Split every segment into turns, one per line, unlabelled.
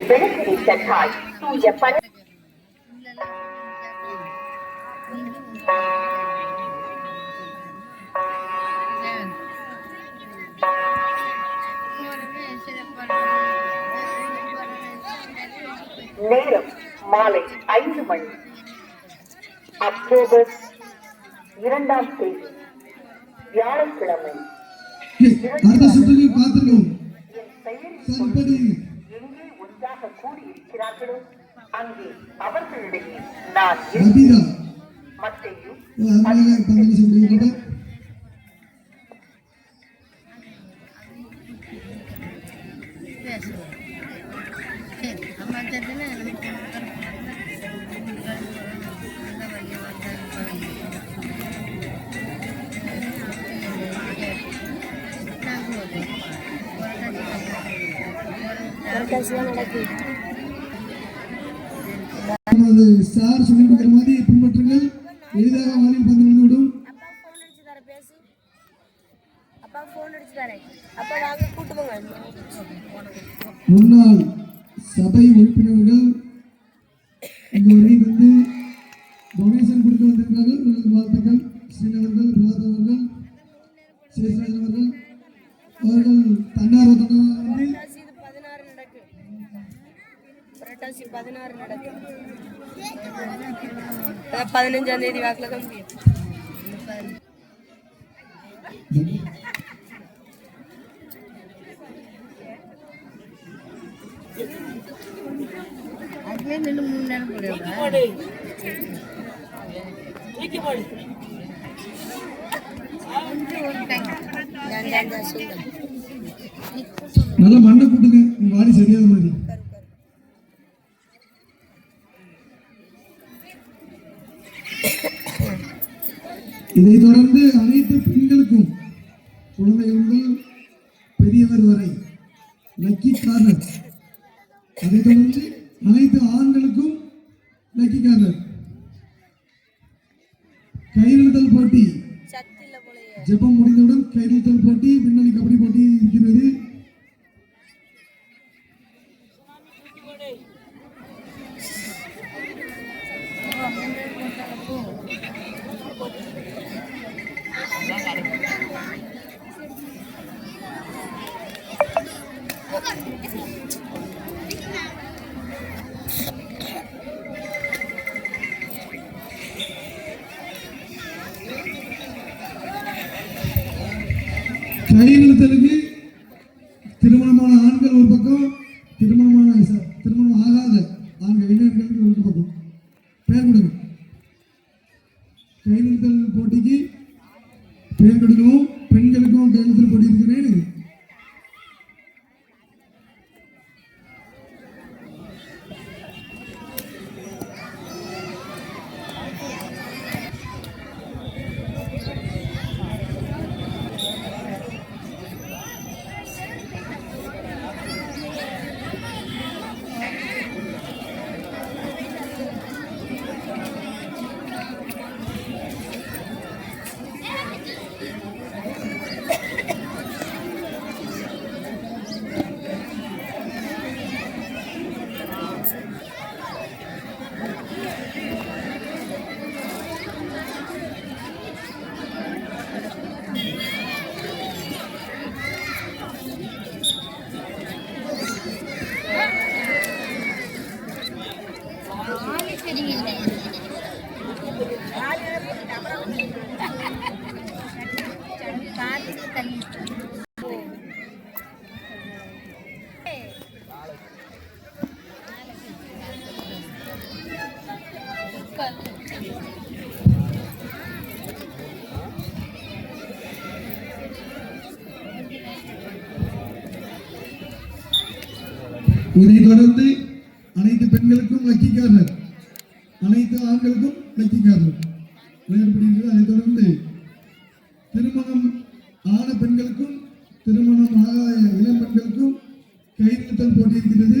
விளக்கடித்த தாய் தூய பண நேரம் மாலை ஐந்து மணி. அக்டோபர் இரண்டாம் தேதி வியாழக்கிழமை.
அடுத்த
என் அங்கே அவர்களிடையே நான் இருப்பேன்.
ரபிதா நமது சார் சொல்லி கொடுக்கிற மாதிரி பின்பற்றுங்கள் எளிதாக வாலில் பந்து விழுந்துவிடும். முன்னாள் சபை உறுப்பினர்கள் இங்கு வருகை தந்து டொனேஷன் கொடுக்க வந்திருக்கிறார்கள். உங்களுக்கு வாழ்த்துக்கள். ஸ்ரீநகர்கள் பிரகாத் அவர்கள் சேஷராஜன் அவர்கள் அவர்கள் தன்னார்வ தொண்டர்கள் வந்து
புரட்டாசி இது பதினாறு நடக்கு புரட்டாசி பதினாறு நடக்கு அதான் பதினஞ்சாம் தேதி வாக்குல தான் முடியும். அதுவே நின்று மூணு நேரம் போடுவாங்க
நல்லா மண்டை கூட்டுங்க வாடி சரியாத மாதிரி இதைத் தொடர்ந்து அனைத்து பெண்களுக்கும் குழந்தை முதல் பெரியவர் வரை லக்கி கார்னர். அதை தொடர்ந்து அனைத்து ஆண்களுக்கும் லக்கி கார்னர். கையெழுத்தல் போட்டி. ஜெபம் முடிந்தவுடன் கையெழுத்தல் போட்டி பின்னணி கபடி போட்டி இருக்கிறது. கையெழுத்தலுக்கு திருமணமான ஆண்கள் ஒரு பக்கம் திருமணமான திருமணம் ஆகாத ஆண்கள் இளைஞர்கள் ஒரு பக்கம் பெயர் கொடுங்க கையெழுத்தல் போட்டிக்கு பெயர் கொடுக்கவும் பெண்களுக்கும் கையெழுத்தல் போட்டி இருக்கிறேன் இதைத் தொடர்ந்து அனைத்து பெண்களுக்கும் லக்கிக்காரர் அனைத்து ஆண்களுக்கும் லக்கிக்காரர் விளையாடப்படுகிறது அதைத் தொடர்ந்து திருமணம் ஆன பெண்களுக்கும் திருமணம் ஆகாத இளம் பெண்களுக்கும் கைநிறுத்தல் போட்டியிருக்கிறது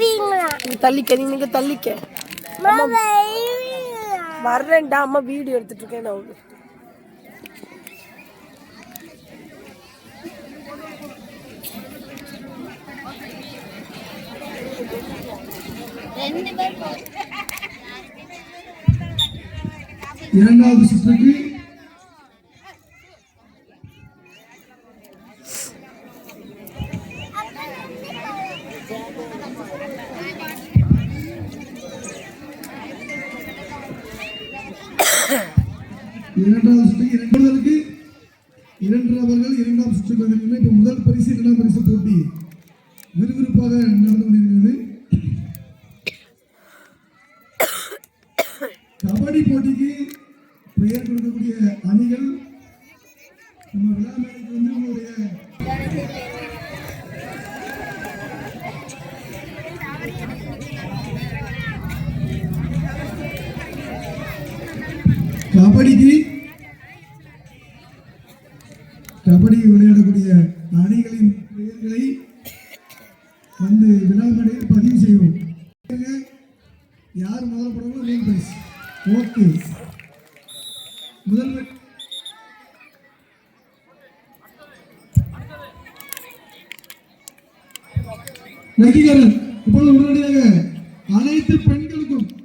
நீ தள்ளிக்க நீ நீங்க தள்ளிக்க. வர்றேன்டா அம்மா வீடியோ எடுத்துட்டு இருக்கேன் நான்.
இரண்டாவது சுற்றுக்கு இரண்டாவது சுற்றுக்கு இரண்டாவதற்கு இரண்டு நபர்கள் இரண்டாம் சுற்றுக்கு வந்திருக்கின்றன இப்போ முதல் பரிசு இரண்டாம் பரிசு போட்டி. விறுவிறுப்பாக நடந்து கொண்டிருக்கிறது. கபடி போட்டிக்கு பெயர் கொடுக்கக்கூடிய அணிகள் நம்ம விழா கபடிக்கு கபடி. விளையாடக்கூடிய அணிகளின் பெயர்களை வந்து விழா மேடையில் பதிவு செய்வோம். யார் முதல் படங்களோ பரிசு ஓகே முதல் பரி- நெகிகரன் இப்பொழுது உடனடியாக அனைத்து பெண்